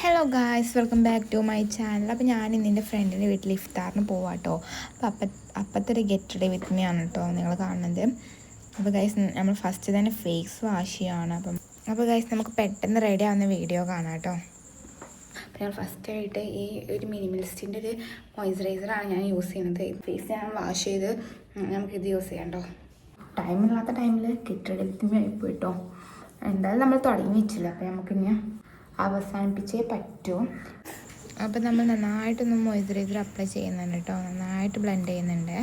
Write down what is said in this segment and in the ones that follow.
Hello guys welcome back to my channel അപ്പോൾ ഞാൻ ഇന്ന് എന്റെ ഫ്രണ്ടിന്റെ വീട്ടിൽ ഇഫ്താറിന് പോവാട്ടോ. അപ്പോൾ അപ്പ അപ്പത്തെ ഒരു ഗെറ്റ് ഡേ വിത്ത് മീ ആണ് കേട്ടോ നിങ്ങൾ കാണുന്നത്. അപ്പോൾ ഗൈസ് നമ്മൾ ഫസ്റ്റ് തന്നെ ഫേസ് വാഷ് ചെയ്യാണ്. അപ്പം അപ്പോൾ ഗൈസ് നമുക്ക് പെട്ടെന്ന് റെഡി ആവുന്ന വീഡിയോ കാണാം കേട്ടോ അപ്പോൾ ഞങ്ങൾ ഫസ്റ്റായിട്ട് ഈ ഒരു മിനിമലിസ്റ്റിന്റെ ഒരു മോയ്സ്ചറൈസറാണ് ഞാൻ യൂസ് ചെയ്യുന്നത്. ഫേസ് ഞാൻ വാഷ് ചെയ്ത് നമുക്കിത് യൂസ് ചെയ്യാം കേട്ടോ ടൈമില്ലാത്ത ടൈമിൽ കെട്ടിടത്തിനായി പോയിട്ടോ. എന്തായാലും നമ്മൾ തുടങ്ങി വെച്ചില്ല അപ്പോൾ നമുക്കിനി അവസാനിപ്പിച്ചേ പറ്റൂ. അപ്പോൾ നമ്മൾ നന്നായിട്ടൊന്ന് മോയ്സ്ചറൈസർ അപ്ലൈ ചെയ്യുന്നുണ്ട് കേട്ടോ നന്നായിട്ട് ബ്ലെൻഡ് ചെയ്യുന്നുണ്ട്.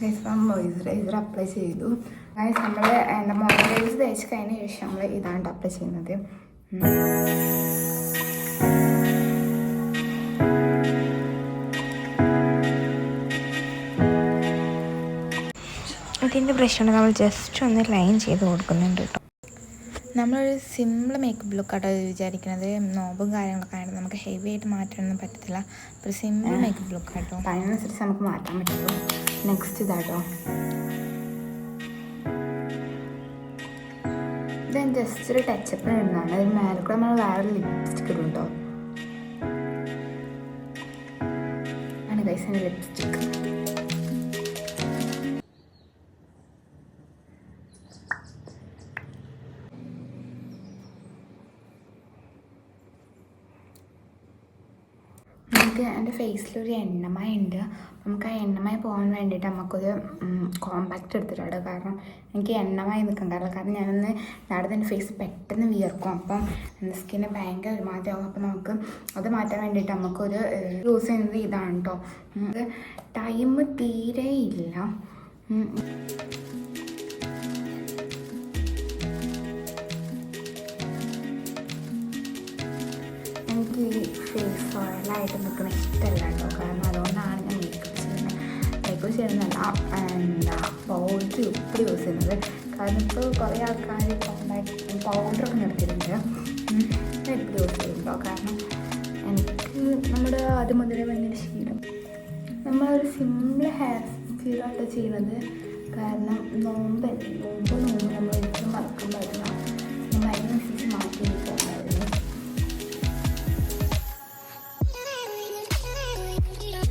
ഗൈസ് മോയ്സ്ചറൈസർ അപ്ലൈ ചെയ്തു. ഗൈസ് നമ്മൾ എന്താ മോയ്സ്ചറൈസർ തേച്ച് കഴിഞ്ഞ ശേഷം നമ്മൾ ഇതാണ് അപ്ലൈ ചെയ്യുന്നത്. ബ്രഷ് കൊണ്ട് നമ്മൾ ജസ്റ്റ് ഒന്ന് ലൈൻ ചെയ്ത് കൊടുക്കുന്നുണ്ട് കേട്ടോ. നമ്മളൊരു സിമ്പിൾ മേക്കപ്പ് ലുക്കാട്ടോ വിചാരിക്കുന്നത് നോബും കാര്യങ്ങളൊക്കെ ആയിട്ട് നമുക്ക് ഹെവി ആയിട്ട് മാറ്റാനൊന്നും പറ്റത്തില്ല. ഒരു സിമ്പിൾ മേക്കപ്പ് ലുക്കാട്ടോ അതിനനുസരിച്ച് നമുക്ക് മാറ്റാൻ പറ്റുള്ളൂ. നെക്സ്റ്റ് ഇതാട്ടോ. ഇത് ജസ്റ്റ് ഒരു ടച്ചപ്പ് ഇടുന്നതാണ് അതിന് മേലെ കൂടെ നമ്മൾ വേറെ ലിപ്സ്റ്റിക് ഇടും കേട്ടോ. ആണ് കൈസിന്റെ ലിപ്സ്റ്റിക് നമുക്ക് എന്റെ ഫേസിലൊരു എണ്ണമായ ഉണ്ട് നമുക്ക് ആ എണ്ണമയ പോകാൻ വേണ്ടിയിട്ട് നമുക്കൊരു കോമ്പാക്റ്റ് എടുത്തിട്ടുണ്ട് കാരണം എനിക്ക് എണ്ണമയ നിൽക്കാൻ കാരണം കാരണം ഞാനൊന്ന് നടന്ന് എന്റെ ഫേസ് പെട്ടെന്ന് വിയർക്കും. അപ്പം എന്റെ സ്കിന്ന് ഭയങ്കര ഒരുമാതിരിയാവും അപ്പം നമുക്ക് അത് മാറ്റാൻ വേണ്ടിയിട്ട് നമുക്കൊരു യൂസ് ചെയ്യുന്നത് ഇതാണ് കേട്ടോ. ടൈം തീരെ ഇല്ല. ഓയിലായിട്ട് നിൽക്കുന്ന ഇഷ്ടമല്ല കേട്ടോ. കാരണം അതുകൊണ്ടാണ് ഞാൻ മേക്കപ്പ് ചെയ്യുന്നത്. മേക്കപ്പ് ചെയ്യുന്നതല്ല എന്താ പൗഡർ ഉപ്പ് യൂസ് ചെയ്യുന്നത്. കാരണം ഇപ്പോൾ കുറേ ആൾക്കാർ പൗഡറൊക്കെ നിർത്തിയിട്ടുണ്ട്. മേക്കപ്പ് യൂസ് ചെയ്യുമ്പോൾ കാരണം എനിക്ക് നമ്മുടെ ആദ്യം മുതലേ ഭയങ്കര ശീലം നമ്മളൊരു സിമ്പിൾ ഹെയർ സ്റ്റൈലായിട്ട് ചെയ്യുന്നത്. കാരണം നോമ്പല്ലേ? നോമ്പ് നോമ്പ് നമ്മൾ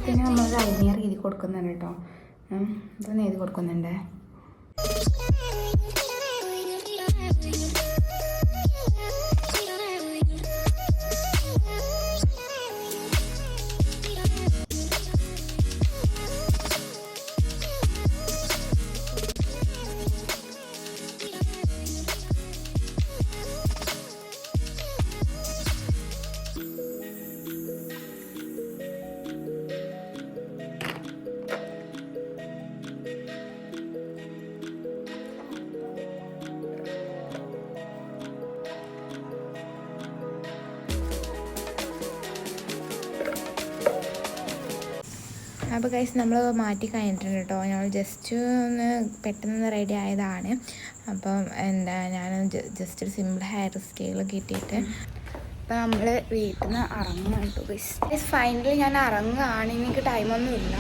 പിന്നെ നമ്മൾ ഐനിയർ എഴുതി കൊടുക്കുന്നുണ്ട് കേട്ടോ. ഇതൊന്ന് എഴുതി കൊടുക്കുന്നുണ്ട്. അപ്പോൾ കൈസ് നമ്മൾ മാറ്റി കഴിഞ്ഞിട്ടുണ്ട് കേട്ടോ ഞങ്ങൾ ജസ്റ്റ് ഒന്ന് പെട്ടെന്ന് റെഡി ആയതാണ്. അപ്പം എന്താ ഞാൻ ജസ്റ്റ് ഒരു സിമ്പിൾ ഹെയർ സ്റ്റൈൽ കിട്ടിയിട്ട് അപ്പോൾ നമ്മൾ വീട്ടിൽ നിന്ന് ഇറങ്ങും കേട്ടോ കൈസ് ഫൈനലി ഞാൻ ഇറങ്ങുകയാണ്. എനിക്ക് ടൈമൊന്നും ഇല്ല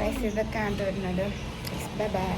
കൈസ് ഇതൊക്കെയാണ് വരുന്നത്. Bye bye